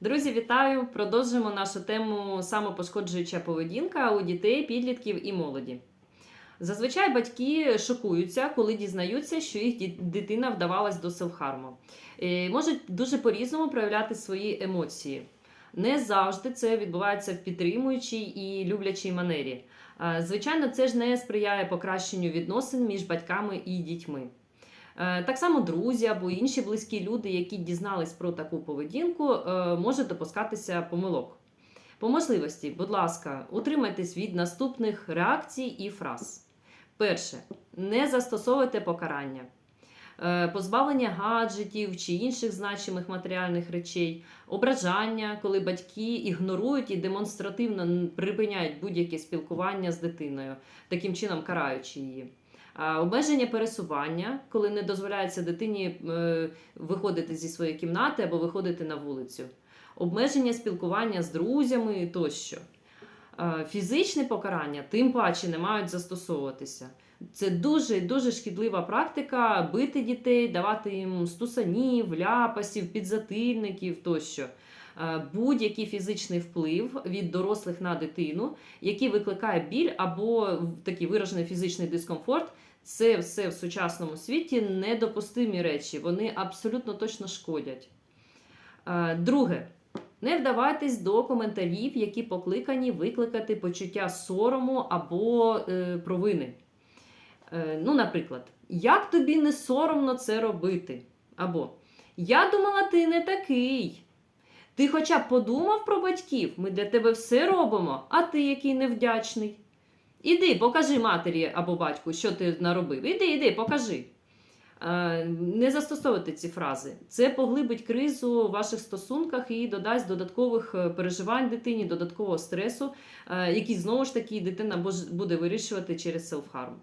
Друзі, вітаю! Продовжуємо нашу тему самопошкоджуюча поведінка у дітей, підлітків і молоді. Зазвичай батьки шокуються, коли дізнаються, що їх дитина вдавалась до селфхарму. Е, Можуть дуже по-різному проявляти свої емоції. Не завжди це відбувається в підтримуючій і люблячій манері. Звичайно, це ж не сприяє покращенню відносин між батьками і дітьми. Е, Так само друзі або інші близькі люди, які дізнались про таку поведінку, е, можуть допускатися помилок. По можливості, будь ласка, утримайтесь від наступних реакцій і фраз. Перше, не застосовуйте покарання. Е, Позбавлення гаджетів чи інших значимих матеріальних речей, ображання, коли батьки ігнорують і демонстративно припиняють будь-яке спілкування з дитиною, таким чином караючи її. Обмеження пересування, коли не дозволяється дитині е, виходити зі своєї кімнати або виходити на вулицю. Обмеження спілкування з друзями тощо. Фізичне покарання тим паче не мають застосовуватися. Це дуже дуже шкідлива практика бити дітей, давати їм стусанів, ляпасів, підзатильників тощо. Будь-який фізичний вплив від дорослих на дитину, який викликає біль або такий виражений фізичний дискомфорт, це все в сучасному світі недопустимі речі. Вони абсолютно точно шкодять. Е, Друге. Не вдавайтесь до коментарів, які покликані викликати почуття сорому або е, провини. Е, ну, наприклад, як тобі не соромно це робити? Або Я думала, ти не такий. Ти хоча б подумав про батьків, ми для тебе все робимо, а ти який невдячний. Іди, покажи матері або батьку, що ти наробив. Іди, іди, покажи. Е, Не застосовуйте ці фрази. Це поглибить кризу у ваших стосунках і додасть додаткових е, переживань дитині, додаткового стресу, е, який знову ж таки дитина буде вирішувати через селфхарм.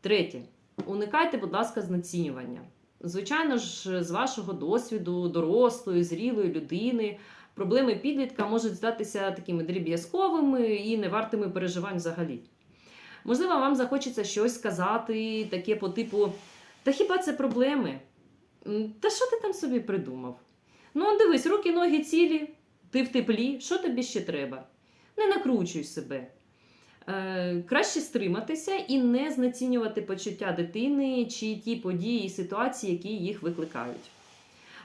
Третє. Уникайте, будь ласка, знецінювання. Звичайно ж, з вашого досвіду, дорослої, зрілої людини, проблеми підлітка можуть здатися такими дріб'язковими і не вартими переживань взагалі. Можливо, вам захочеться щось сказати, таке по типу: Та хіба це проблеми? Та що ти там собі придумав? Ну, дивись, руки, ноги цілі, ти в теплі, що тобі ще треба? Не накручуй себе. Е, краще стриматися і не знецінювати почуття дитини чи ті події і ситуації, які їх викликають.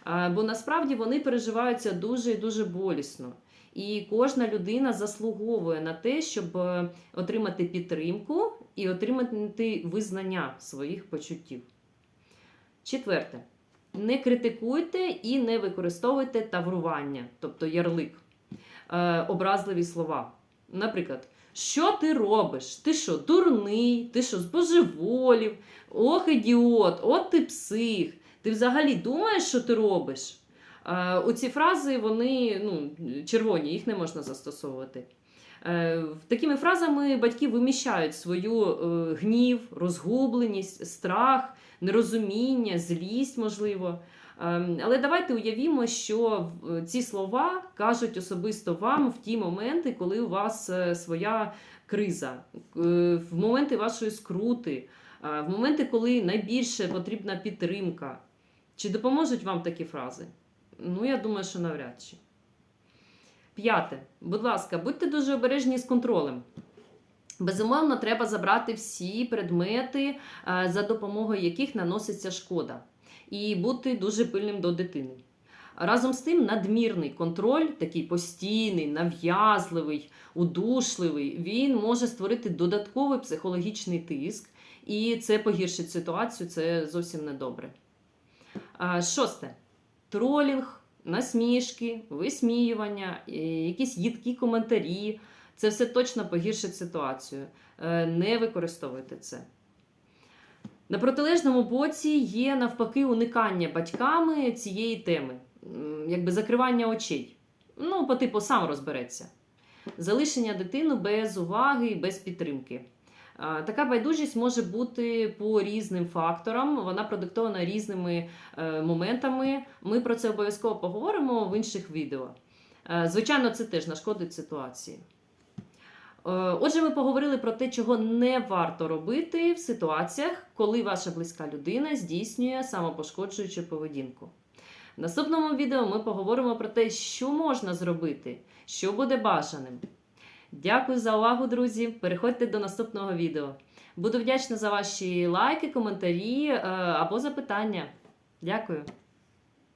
Бо насправді вони переживаються дуже і дуже болісно. І кожна людина заслуговує на те, щоб е, отримати підтримку і отримати визнання своїх почуттів. Четверте. Не критикуйте і не використовуйте таврування, тобто ярлик, е, образливі слова. Наприклад, що ти робиш? Ти що, дурний? Ти що, збожеволів? Ох, ідіот, от ти псих. Ти взагалі думаєш, що ти робиш? Е, оці фрази вони ну, червоні, їх не можна застосовувати. Е, Такими фразами батьки виміщають свою е, гнів, розгубленість, страх, нерозуміння, злість, можливо. Але давайте уявімо, що ці слова кажуть особисто вам в ті моменти, коли у вас своя криза, в моменти вашої скрути, в моменти, коли найбільше потрібна підтримка. Чи допоможуть вам такі фрази? Ну, я думаю, що навряд чи. П'яте. Будь ласка, будьте дуже обережні з контролем. Безумовно, треба забрати всі предмети, е, за допомогою яких наноситься шкода, і бути дуже пильним до дитини. Разом з тим, надмірний контроль, такий постійний, нав'язливий, удушливий, він може створити додатковий психологічний тиск, і це погіршить ситуацію, це зовсім недобре. Шосте. Тролінг, насмішки, висміювання, якісь їдкі коментарі. Це все точно погіршить ситуацію. Е, Не використовуйте це. На протилежному боці є навпаки уникання батьками цієї теми, якби закривання очей. Ну, по типу, сам розбереться. Залишення дитини без уваги і без підтримки. Така байдужість може бути по різним факторам, вона продиктована різними е, моментами. Ми про це обов'язково поговоримо в інших відео. Е, Звичайно, це теж нашкодить ситуації. Е, Отже, ми поговорили про те, чого не варто робити в ситуаціях, коли ваша близька людина здійснює самопошкоджуючу поведінку. В наступному відео ми поговоримо про те, що можна зробити, що буде бажаним. Дякую за увагу, друзі. Переходьте до наступного відео. Буду вдячна за ваші лайки, коментарі е, або запитання. Дякую.